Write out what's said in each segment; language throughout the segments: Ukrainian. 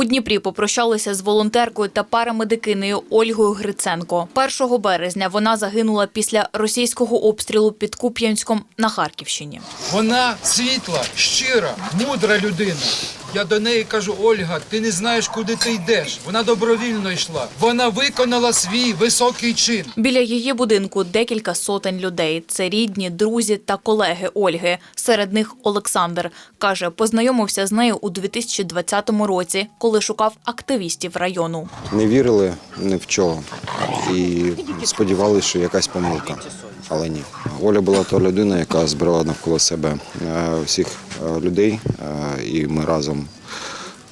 У Дніпрі попрощалися з волонтеркою та парамедикинею Ольгою Гриценко. 1 березня вона загинула після російського обстрілу під Куп'янськом на Харківщині. Вона світла, щира, мудра людина. Я до неї кажу, Ольга, ти не знаєш, куди ти йдеш. Вона добровільно йшла. Вона виконала свій високий чин. Біля її будинку декілька сотень людей. Це рідні, друзі та колеги Ольги. Серед них Олександр каже, познайомився з нею у 2020 році, коли шукав активістів району. не вірили ні в чого і сподівалися, що якась помилка. Але ні. Оля була та людина, яка збирала навколо себе е, всіх людей, е, і ми разом,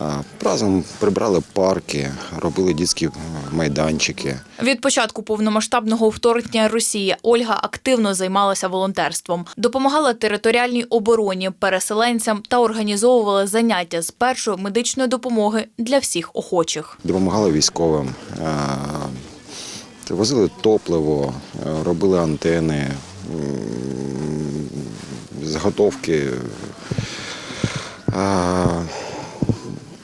е, разом прибрали парки, робили е, майданчики. Від початку повномасштабного вторгнення Росії Ольга активно займалася волонтерством, допомагала територіальній обороні, переселенцям та організовувала заняття з першої медичної допомоги для всіх охочих. Допомагали військовим, е, возили топливо, е, робили антени, заготовки.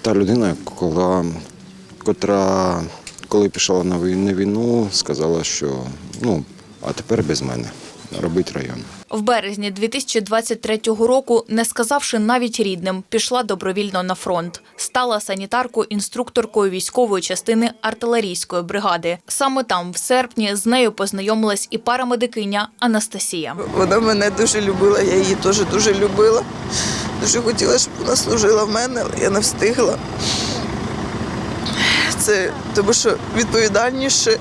Та людина, коли, котра, коли пішла на війну, сказала, що ну, а тепер без мене робить район. В березні 2023 року, не сказавши навіть рідним, пішла добровільно на фронт. Стала санітаркою-інструкторкою військової частини артилерійської бригади. Саме там, в серпні, з нею познайомилась і парамедикиня Анастасія. Вона мене дуже любила, я її теж дуже любила. Дуже хотіла, щоб вона служила в мене, але я не встигла. Це тому, що відповідальніше,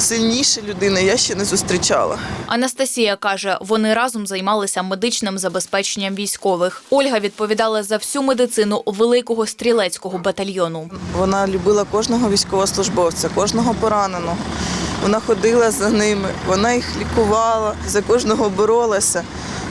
сильніше людини я ще не зустрічала. Анастасія каже, вони разом займалися медичним забезпеченням військових. Ольга відповідала за всю медицину великого стрілецького батальйону. Вона любила кожного військовослужбовця, кожного пораненого. Вона ходила за ними, вона їх лікувала, за кожного боролася.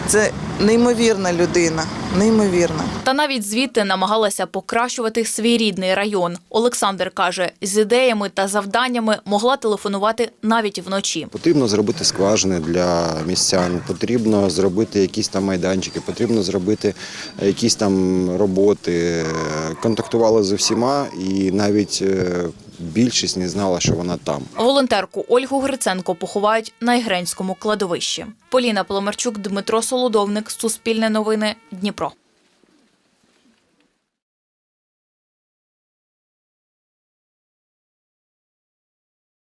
Це неймовірна людина, неймовірна. Та навіть звідти намагалася покращувати свій рідний район. Олександр каже, з ідеями та завданнями могла телефонувати навіть вночі. Потрібно зробити скважини для містян, потрібно зробити якісь там майданчики, потрібно зробити якісь там роботи. Контактували з усіма, і навіть е, більшість не знала, що вона там. Волонтерку Ольгу Гриценко поховають на Ігренському кладовищі. Поліна Поломарчук, Дмитро Солодовник, Суспільне новини, Дніпро.